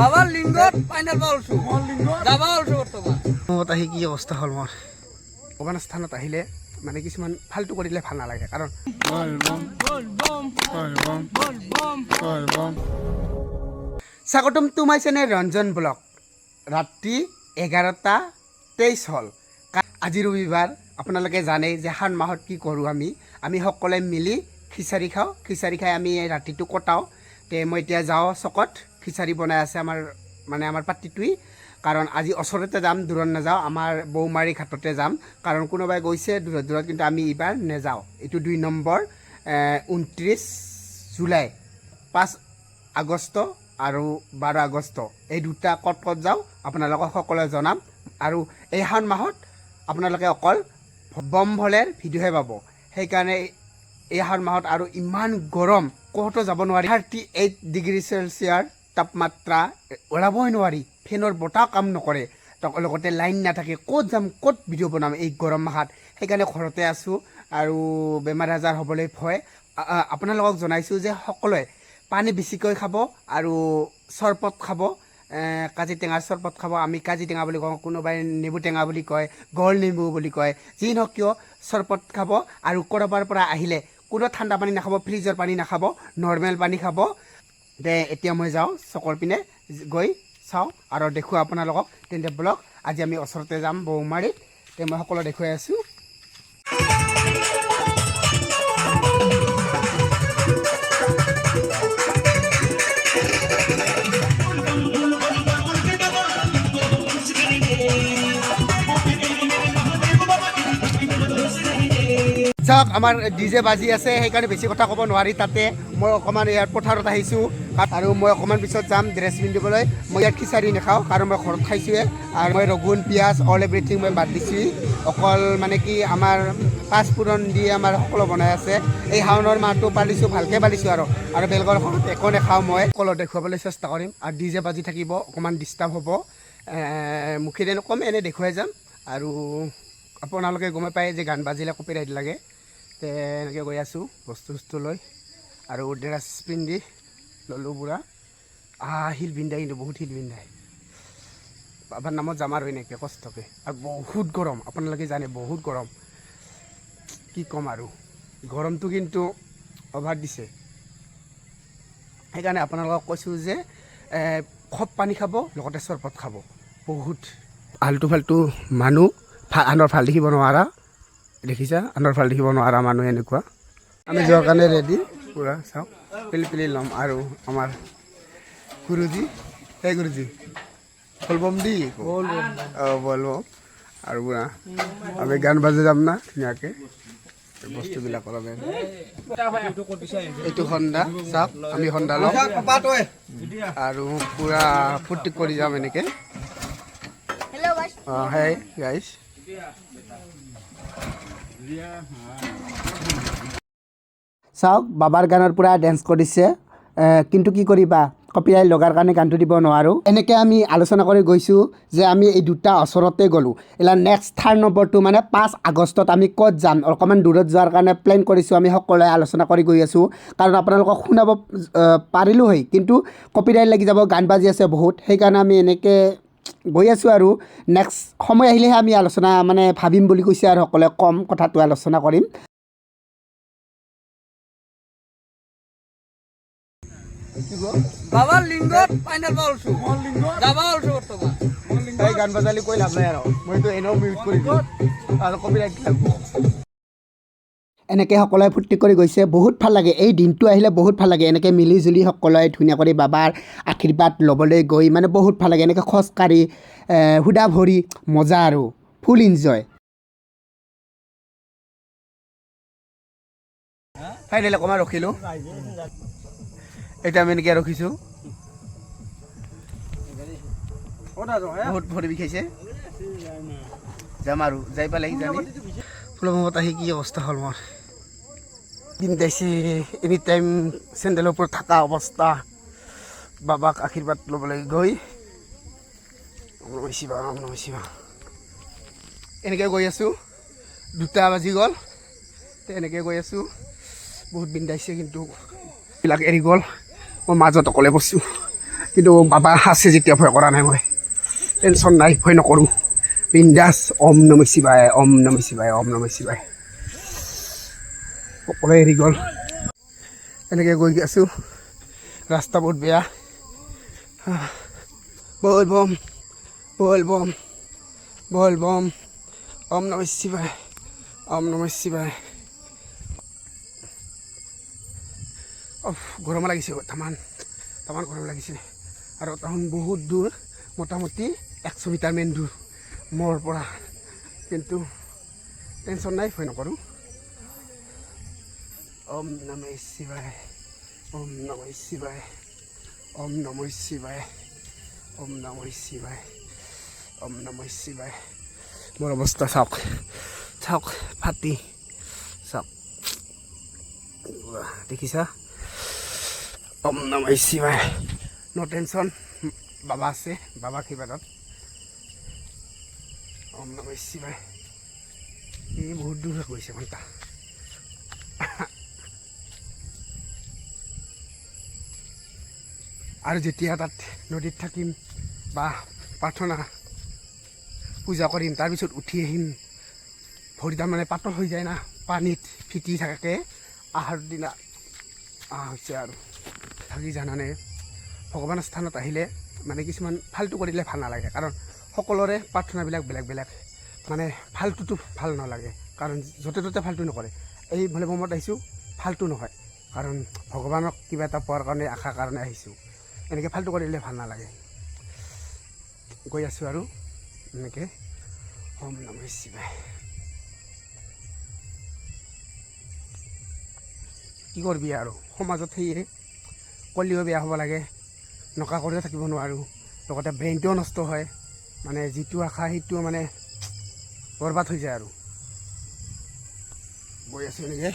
বাবার লিঙ্গত ফাইনেল পাওলছো যাবা ওলছো বৰ্তমান মত আহি কি অৱস্থা হ'ল মোৰ? ভগৱান স্থানত আহিলে মানে কিছুমান ফাল্টু কৰিলে ভালো নালাগে, কাৰণ স্বাগতম মাই চেনেল ৰঞ্জন ব্লগ। ৰাতি এঘাৰটা তেইছ হ'ল। আজি ৰবিবাৰ, আপোনালোকে জানেই যে শাওণ মাহত কি কৰোঁ আমি। আমি সকলোৱে মিলি খিচাৰি খাওঁ। খিচাৰি খাই আমি ৰাতিটো কটাওঁ। তে মই এতিয়া যাওঁ চকত। খিচাৰি বনাই আছে আমাৰ মানে আমাৰ পাৰ্টিটোৱে। কাৰণ আজি ওচৰতে যাম, দূৰত নাযাওঁ, আমাৰ বৌমাৰী ঘাটতে যাম। কাৰণ কোনোবাই গৈছে দূৰত দূৰত, কিন্তু আমি এইবাৰ নেযাওঁ। এইটো দুই নম্বৰ ঊনত্ৰিছ জুলাই, পাঁচ আগষ্ট আৰু বাৰ আগষ্ট। এই দুটা ক'ত ক'ত যাওঁ, আপোনালোকক সকলোৱে জনাম। আৰু এই শাওণ মাহত আপোনালোকে অকল বম ভলেৰ ভিডিঅ'হে পাব। সেইকাৰণে এই শাওণ মাহত আৰু ইমান গৰম, ক'তো যাব নোৱাৰি। থাৰ্টি এইট ডিগ্ৰী চেলচিয়াছ তাপমাত্ৰা ওলাবই নোৱাৰি, ফেনৰ বতাহ কাম নকৰে। লগতে লাইন নাথাকে, ক'ত যাম, ক'ত ভিডিঅ' বনাম এই গৰম মাহত? সেইকাৰণে ঘৰতে আছোঁ আৰু বেমাৰ আজাৰ হ'বলৈ ভয়। আপোনালোকক জনাইছোঁ যে সকলোৱে পানী বেছিকৈ খাব আৰু চৰবত খাব। কাজি টেঙাৰ চৰবত খাব। আমি কাজি টেঙা বুলি কওঁ, কোনোবাই নেমু টেঙা বুলি কয়, গল নেমু বুলি কয়, যি নহওক কিয় চৰবত খাব। আৰু ক'ৰবাৰ পৰা আহিলে কোনো ঠাণ্ডা পানী নাখাব, ফ্ৰিজৰ পানী নাখাব, নৰ্মেল পানী খাব। দে এতিয়া মই যাওঁ চকৰ পিনে গৈ চাওঁ আৰু দেখুৱাওঁ আপোনালোকক। তেন্তে ব্লগ আজি আমি ওচৰতে যাম বৌমাৰীত। তে মই সকলো দেখুৱাই আছোঁ। চাওক আমাৰ ডিজে বাজি আছে, সেইকাৰণে বেছি কথা ক'ব নোৱাৰি তাতে। মই অকণমান ইয়াত পথাৰত আহিছোঁ আৰু মই অকণমান পিছত যাম ড্ৰেছ পিন্ধিবলৈ মই ইয়াত খিচাৰি নাখাওঁ, কাৰণ মই ঘৰত খাইছোঁৱে আৰু মই ৰগুন, পিঁয়াজ অল এভৰিথিং মই বাদ দিছোঁ। অকল মানে কি আমাৰ পাঁচফোৰণ দি আমাৰ সকলো বনাই আছে। এই শাওণৰ মাহটো পালিছোঁ, ভালকৈ পালিছোঁ আৰু। আৰু বেলেগৰ ঘৰত একো নাখাওঁ মই। সকলো দেখুৱাবলৈ চেষ্টা কৰিম। আৰু ডিজে বাজি থাকিব, অকণমান ডিষ্টাৰ্ব হ'ব। মুখেৰে নকম এনেই দেখুৱাই যাম। আৰু আপোনালোকে গমে পায় যে গান বাজিলে কপিৰাইট লাগে। এনেকৈ গৈ আছোঁ বস্তু চস্তু লৈ। আৰু ড্ৰেছ পিন্ধি ল'লোঁ বুঢ়া আহ শিল পিন্ধাই কিন্তু বহুত শিল পিন্ধাই বাবাৰ নামত যাম আৰু এনেকৈ কষ্টকৈ। আৰু বহুত গৰম আপোনালোকে জানে বহুত গৰম। কি ক'ম আৰু? গৰমটো কিন্তু অভাৰ দিছে। সেইকাৰণে আপোনালোকক কৈছোঁ যে খুব পানী খাব লগতে চৰবত খাব। বহুত। আল্টু ফাল্টু মানুহ আনৰ ভাল দেখিব নোৱাৰা। দেখিছা? আনৰ ভালো দেখিব নোৱাৰা মানুহ এনেকুৱা। আমি যোৱাৰ কাৰণে ৰেডি পূৰা চাওক পিলি পিলি ল'ম আৰু আমাৰ গুৰুজী। হে গুৰুজী বলবম দি? অঁ বলবম। আৰু পূৰা আমি গান বাজি যাম না ধুনীয়াকৈ। বস্তুবিলাক অলপ এইটো সন্ধ্যা চাওক আমি সন্ধ্যা ল'ম। আৰু পূৰা ফূৰ্তি কৰি যাম এনেকৈ। অঁ হেই গাইছ চাওক বাবাৰ গানৰ পৰা ডেন্স কৰিছে। কিন্তু কি কৰিবা? কপিৰাইট লগাৰ কাৰণে গানটো দিব নোৱাৰোঁ। এনেকৈ আমি আলোচনা কৰি গৈছোঁ যে আমি এই দুটা ওচৰতে গ'লোঁ। এতিয়া নেক্সট থাৰ্ড নম্বৰটো মানে পাঁচ আগষ্টত আমি ক'ত যাম? অকণমান দূৰত যোৱাৰ কাৰণে প্লেন কৰিছোঁ আমি সকলোৱে আলোচনা কৰি গৈ আছোঁ। কাৰণ আপোনালোকক শুনাব পাৰিলোঁ হয় কিন্তু কপিৰাইট লাগি যাব গান বাজি আছে বহুত। সেইকাৰণে আমি এনেকৈ গৈ আছোঁ আৰু। নেক্সট সময় আহিলেহে আমি আলোচনা মানে ভাবিম বুলি কৈছে আৰু সকলোৱে কম কথাটো আলোচনা কৰিম। বাবাৰ লিঙ্গত ফাইনেল পাওলছো যাবা ওলছো বৰ্তমান। এই গান বাজালি কৈ লাভ নাই আৰু। মইতো এনেও মিউট কৰি দিওঁ আৰু কপিৰাইট লাগিব এনেকৈ সকলোৱে ফূৰ্তি কৰি গৈছে। বহুত ভাল লাগে। এই দিনটো আহিলে বহুত ভাল লাগে। এনেকৈ মিলি জুলি সকলোৱে ধুনীয়া কৰি বাবাৰ আশীৰ্বাদ ল'বলৈ গৈ মানে বহুত ভাল লাগে। এনেকৈ খোজকাঢ়ি সুদা ভৰি মজা আৰু ফুল ইনজয় ফাইনেল অকণমান ৰখিলোঁ। এতিয়া আমি এনেকৈ ৰখিছোঁ। বহুত ভৰি বিষাইছে। যাম আৰু। যাই জানি ফুলমত আহি কি অৱস্থা হ'ল মোৰ? পিন্ধাইছে এনি টাইম চেণ্ডেলৰ ওপৰত থকা অৱস্থা বাবাক আশীৰ্বাদ ল'বলৈ গৈ ওম নমঃ শিৱায় ওম নমঃ শিৱায় এনেকৈ গৈ আছোঁ, দুটা বাজি গ'ল। এনেকৈ গৈ আছোঁ, বহুত বিন্ধাইছে কিন্তু বিলাক এৰি গ'ল। মই মাজত অকলে বস্ছোঁ কিন্তু বাবা আছে যেতিয়া ভয় কৰা নাই মই। টেনশ্যন নাই, ভয় নকৰোঁ। বিন্দাস, ওম নম শিৱায় ওম নম ওম নম শিৱায় সকলোৱে এৰি গ'ল। এনেকৈ গৈ আছোঁ। ৰাস্তা বহুত বেয়া। বল বম বল বম বল বম। ওম নম শিৱায় ওম নম শিৱায়। অফ, গৰম লাগিছে তামান তামান গৰম লাগিছে। আৰু তাহোন বহুত দূৰ, মোটামুটি একশ মিটাৰমান দূৰ মোৰ পৰা। কিন্তু টেনশ্যন নাই, ভয় নকৰোঁ। ওম নম শিৱায় ওম নম শিৱায় ওম নম শিৱায় ওম নম শিৱায় ওম নম শিৱায় মোৰ অৱস্থা চাওক চাওক ফাটি চাওক দেখিছা ওম নম শিৱায় ন' টেনশ্যন বাবা আছে বাবা আশীৰ্বাদত ওম নম শিৱায় এই বহুত দূৰ গৈছে ঘণ্টা আৰু যেতিয়া তাত নদীত থাকিম বা প্ৰাৰ্থনা পূজা কৰিম তাৰপিছত উঠি আহিম ভৰিটা মানে পাতল হৈ যায় না, পানীত ফিটি থাকে আহাৰ দিনা আহ হৈছে আৰু। থাকি জানানে ভগৱানৰ স্থানত আহিলে মানে কিছুমান ফাল্টু কৰিলে ভালো নালাগে। কাৰণ সকলোৰে প্ৰাৰ্থনাবিলাক বেলেগ বেলেগ। মানে ফাল্টুটো ভালো নালাগে। কাৰণ য'তে ত'তে ফাল্টু নকৰে। এই বোলে মমত আহিছোঁ ফাল্টু নহয়। কাৰণ ভগৱানক কিবা এটা পোৱাৰ কাৰণে, আশাৰ কাৰণে আহিছোঁ। এনেকৈ ফাল্টু কৰিলে ভালো নালাগে। গৈ আছোঁ আৰু, এনেকৈ। ওম নম শিৱায়। কি কৰিবি আৰু? সমাজত সেয়ে কলিও বেয়া হ'ব লাগে, নকা কৰিও থাকিব নোৱাৰোঁ। লগতে ব্ৰেইনটোও নষ্ট হয় মানে যিটো আশা সেইটো মানে বৰবাদ হৈ যায় আৰু। গৈ আছোঁ এনেকৈ।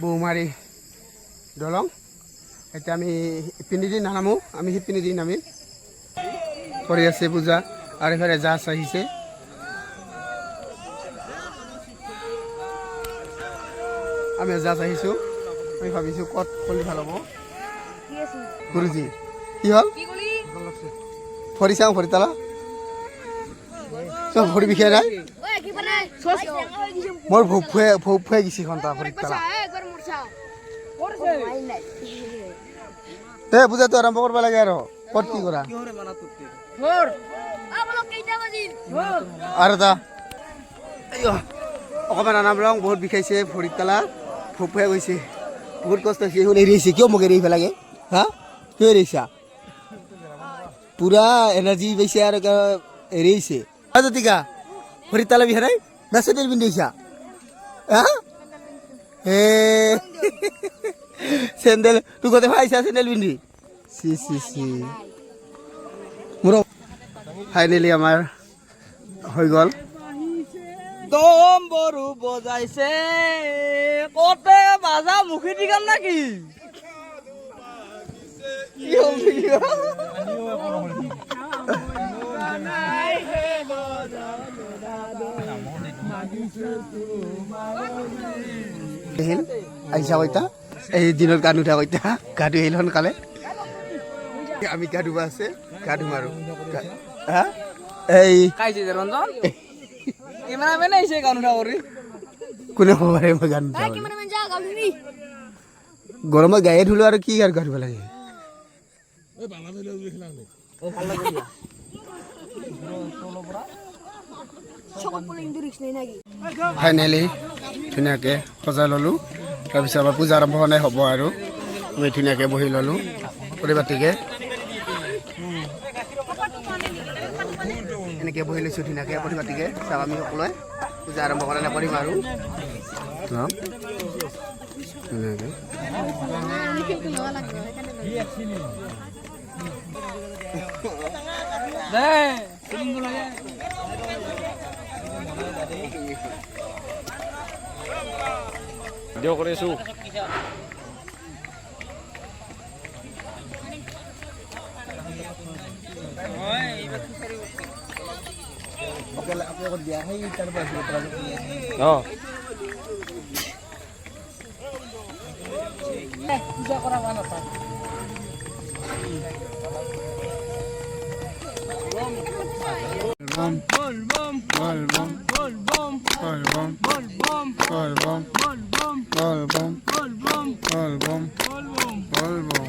বৌমাৰী দলং। এতিয়া আমি ইপিনেদি নানামো আমি সিপিনেদি নামিম। কৰি আছে পূজা আৰু এইফালে জাছ আহিছে। আমি জাছ আহিছোঁ আমি ভাবিছোঁ ক'ত কৰিলে ভালো হ'ব। গুৰুজী কি হ'ল? ভৰি চাওঁ ভৰি তালা? চব ভৰি বিষাই নাই? মোৰ ভোক ফুৱাই ভোক ফুৱাই গৈছে ঘণ্টা ভৰি তালা। দে পূজাটো আৰম্ভ কৰিব লাগে আৰু। ক'ত কি কৰা? আৰু এটা। অকণমান আনাম ৰং বহুত বিষাইছে ভৰিত তালা ভোক ফুৱাই গৈছে। বহুত কষ্ট হৈছে শুন এৰি আহিছে। কিয় মোক এৰি আহিব লাগে? হা? কিয় এৰি আহিছা? পূৰা এনাৰ্জি পাইছে আৰু এৰি আহিছে? হয় জ্যোতিকা। ভৰিত তালা বিষা নাই? না চেণ্ডেল পিন্ধি আহিছা? হা? চেণ্ডেল তোৰ গোটেই পাইছা চেণ্ডেল পিন্ধি? চি চি চি মোৰ ফাইনেলি আমাৰ হৈ গ'ল। দম বৰু বজাইছে কতে বাজা মুখি দিগাম নাকি? কি হ'ল? আহিল আহিছা কইতা এই দিনত গা নুঠা কইতা গা ধুই আহিল সোনকালে। আমি গা ধুবা আছে গা ধুম আৰু হা? এই ৰঞ্জন? কেমেৰা মেন আহিছে গান উঠা কৰি। কোনে ক'ব পাৰে মই গা নুঠা বুলি। গৰমত গায়ে ধুলো আৰু কি আৰু গা ধুব লাগে ফাইনেলি ধুনীয়াকৈ সজাই ল'লোঁ। তাৰপিছত আমাৰ পূজা আৰম্ভ হ'ব আৰু। আমি ধুনীয়াকৈ বহি ল'লোঁ পৰিপাটিকৈ। এনেকৈ বহি লৈছোঁ ধুনীয়াকৈ পৰিপাটিকৈ। চাওক আমি সকলোৱে পূজা আৰম্ভ কৰা নাই কৰিম আৰু। Hindi ako reso. Okay, oh. oh. Eh, bisa kurang rawan pak. Volvom, Volvom, Volvom, Volvom, Volvom.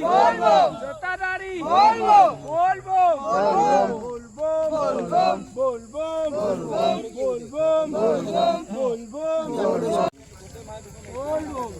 Volvo, Jotadari, Volvo, Volvo, Volvo, Volvo, Volvo, Volvo, Volvo, Volvo, Volvo,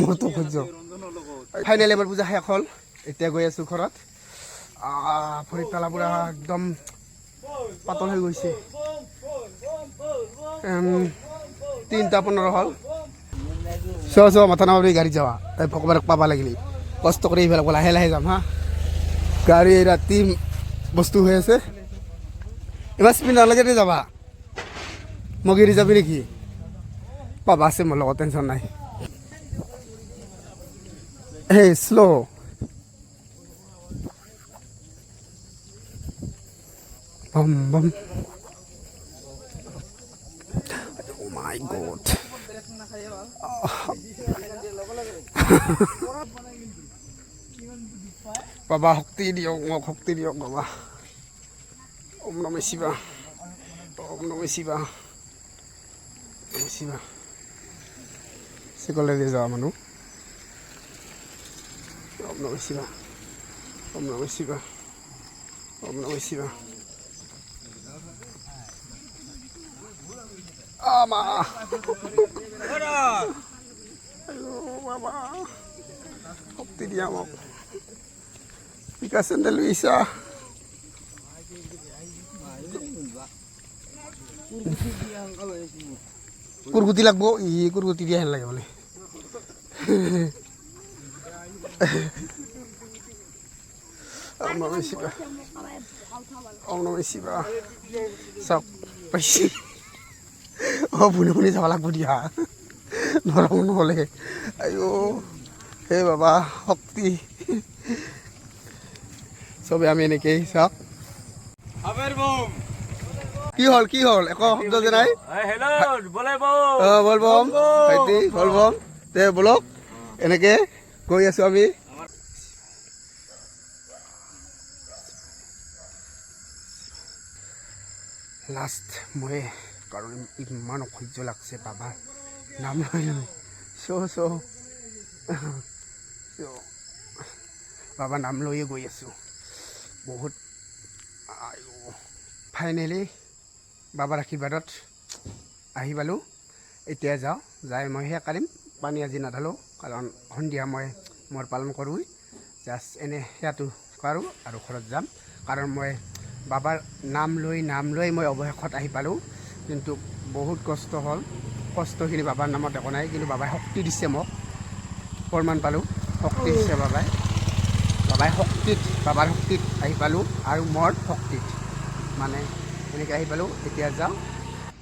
মোৰতো সহ্য ফাইনেল এবাৰ পূজা শেষ হ'ল। এতিয়া গৈ আছোঁ ঘৰত। ভৰিত তালা পুৰা একদম পাতল হৈ গৈছে। তিনিটা পোন্ধৰ হ'ল। চোৱা চোৱা, মাথা নামাৰি গাড়ীত যাৱা তাই ভগৱানক পাবা লাগিলি। কষ্ট কৰি এইবিলাক লাহে লাহে যাম, হা। গাড়ী ৰাতি বস্তু হৈ আছে। এইবাৰ স্পীড নালাগে দে যাবা? মগিৰি যাবি নেকি? পাবা আছে মোৰ লগত টেনশ্যন নাই। হে শ্ল' বম বম। Oh my god. বাবা শক্তি দিয়ক, মোক শক্তি দিয়ক, বাবা। ओम नमः शिवा ओम नमः शिवा নমঃ শিবা শিকলেদি যাওয়া মানুহ ওম নমঃ শিবা ওম নমঃ শিবা ওম নমঃ শিবা আমা বাবা শক্তি দিয়া মোক বিকাশ চেণ্ডেল ইচ্ছা কুরকুতি লাগবো, ই কুরকুতি দিয়ে হেন লাগে মানে আমরা শিবা আমরা পাইছি। ও বুনে বুনে যাব লাগবো দিয়া। ধরা নহ'লে আইও, হে বাবা, শক্তি। চবে আমি এনেকেই, চাওক। কি হ'ল কি হ'ল? একো শব্দ যে নাই? বলবম ভাইটি বলবম তে বলক এনেকে গৈ আছোঁ আমি। লাষ্ট মই কাৰণ ইমান অসহ্য লাগছে বাবা। নাম লৈ লৈ। চ' চ' বাবা নাম লৈয়ে গৈ আছোঁ। বহুত ফাইনেলি বাবাৰ আশীৰ্বাদত আহি পালোঁ। এতিয়া যাওঁ যাই মই সেয়া কাঢ়িম পানী আজি নাঢালোঁ কাৰণ সন্ধিয়া মই মোৰ পালন কৰোঁ জাষ্ট এনে সেয়াটো কৰোঁ আৰু ঘৰত যাম। কাৰণ মই বাবাৰ নাম লৈ নাম লৈ মই অৱশেষত আহি পালোঁ। কিন্তু বহুত কষ্ট হ'ল। কষ্টখিনি বাবাৰ নামত একো নাই কিন্তু বাবাই শক্তি দিছে মোক। প্ৰমাণ পালোঁ শক্তি দিছে বাবাই। বাবাই শক্তিত বাবাৰ শক্তিত আহি পালোঁ আৰু মোৰ শক্তিত। মানে এনেকৈ আহি পালোঁ, এতিয়া যাওঁ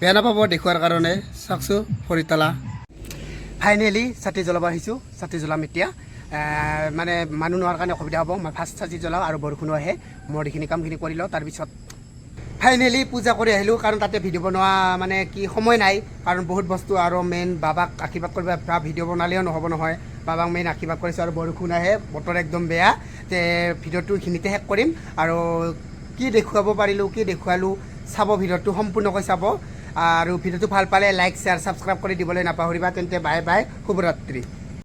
বেয়া নাপাব, দেখুৱাৰ কাৰণে। চাওকচোন, ফৰিতলা। ফাইনেলি চাতি জ্বলাব আহিছোঁ। চাতি জ্বলাম এতিয়া মানে মানুহ নোহোৱাৰ কাৰণে অসুবিধা হ'ব। মই ফাৰ্ষ্ট চাতি জ্বলাওঁ আৰু বৰষুণো আহে। মোৰ এইখিনি কামখিনি কৰি লওঁ, তাৰপিছত ফাইনেলি পূজা কৰি আহিলোঁ, কাৰণ তাতে ভিডিঅ' বনোৱা মানে কি সময় নাই। কাৰণ বহুত বস্তু আৰু মেইন বাবাক আশীৰ্বাদ কৰিব, বা ভিডিঅ' বনালেও নহ'ব নহয়। বাবাক মেইন আশীৰ্বাদ কৰিছোঁ আৰু বৰষুণ আহে, বতৰ একদম বেয়া। তে ভিডিঅ'টো এইখিনিতে শেষ কৰিম। আৰু কি দেখুৱাব পাৰিলোঁ, কি দেখুৱালোঁ চাব ভিডিঅ'টো, সম্পূৰ্ণকৈ চাব। আৰু ভিডিঅ'টো ভালো পালে লাইক শ্বেয়াৰ ছাবস্ক্ৰাইব কৰি দিবলৈ নাপাহৰিবা। তেন্তে বাই বাই শুভৰাত্ৰি।